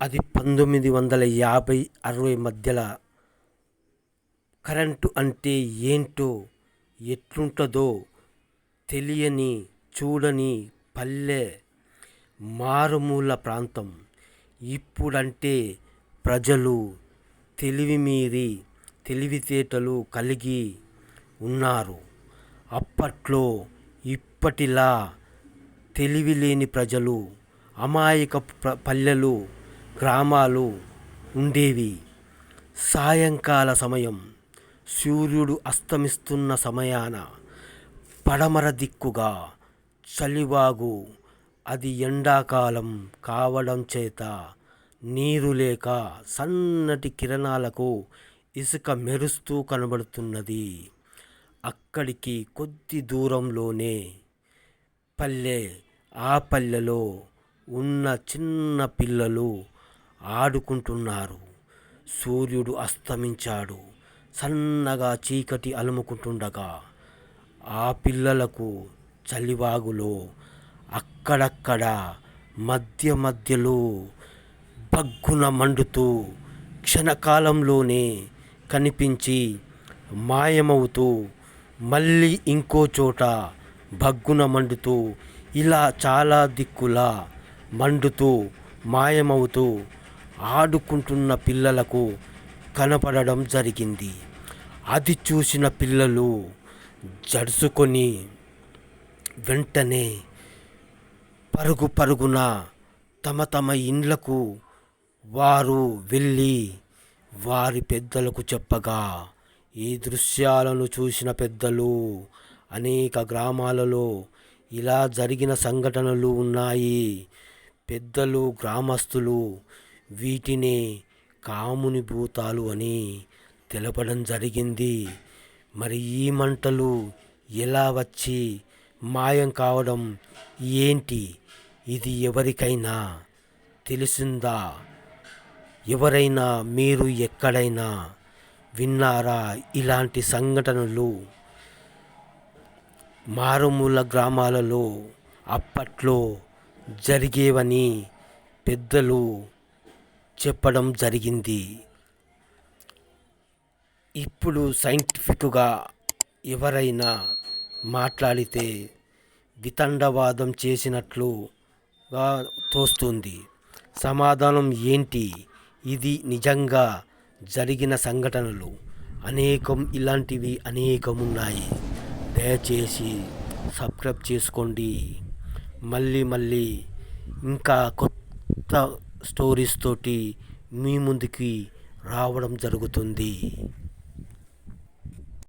అది పంతొమ్మిది వందల యాభై అరవై మధ్యలో కరెంటు అంటే ఏంటో ఎట్లుంటుందో తెలియని చూడని పల్లె మారుమూల ప్రాంతం. ఇప్పుడంటే ప్రజలు తెలివిమీరి తెలివితేటలు కలిగి ఉన్నారు. అప్పట్లో ఇప్పటిలా తెలివిలేని ప్రజలు అమాయక పల్లెలు గ్రామాలు ఉండేవి. సాయంకాల సమయం సూర్యుడు అస్తమిస్తున్న సమయాన పడమర దిక్కుగా చలివాగు అది ఎండాకాలం కావడం చేత నీరు లేక సన్నటి కిరణాలకు ఇసుక మెరుస్తూ కనబడుతున్నది. అక్కడికి కొద్ది దూరంలోనే పల్లె ఆ పల్లెలో ఉన్న చిన్న పిల్లలు ఆడుకుంటున్నారు. సూర్యుడు అస్తమించాడు. సన్నగా చీకటి అలుముకుంటుండగా ఆ పిల్లలకు చలివాగులో అక్కడక్కడ మధ్య మధ్యలో బగ్గున మండుతూ క్షణకాలంలోనే కనిపించి మాయమవుతూ మళ్ళీ ఇంకో చోట బగ్గున మండుతూ ఇలా చాలా దిక్కులా మండుతూ మాయమవుతూ ఆడుకుంటున్న పిల్లలకు కనపడడం జరిగింది. అది చూసిన పిల్లలు జడుసుకొని వెంటనే పరుగు పరుగున తమ తమ ఇండ్లకు వారు వెళ్ళి వారి పెద్దలకు చెప్పగా ఈ దృశ్యాలను చూసిన పెద్దలు అనేక గ్రామాలలో ఇలా జరిగిన సంఘటనలు ఉన్నాయి. పెద్దలు గ్రామస్తులు వీటిని కాముని భూతాలు అని తెలపడం జరిగింది. మరి ఈ మంటలు ఎలా వచ్చి మాయం కావడం ఏంటి? ఇది ఎవరికైనా తెలిసిందా? ఎవరైనా మీరు ఎక్కడైనా విన్నారా ఇలాంటి సంఘటనలు? మారుమూల గ్రామాలలో అప్పట్లో జరిగేవని పెద్దలు చెప్పడం జరిగింది. ఇప్పుడు సైంటిఫిక్గా ఎవరైనా మాట్లాడితే వితండవాదం చేసినట్లుగా తోస్తుంది. సమాధానం ఏంటి? ఇది నిజంగా జరిగిన సంఘటనలు. అనేకం ఇలాంటివి అనేకం ఉన్నాయి దయచేసి సబ్స్క్రైబ్ చేసుకోండి. మళ్ళీ మళ్ళీ ఇంకా కొత్త స్టోరీస్ తోటి మీ ముందుకి రావడం జరుగుతుంది.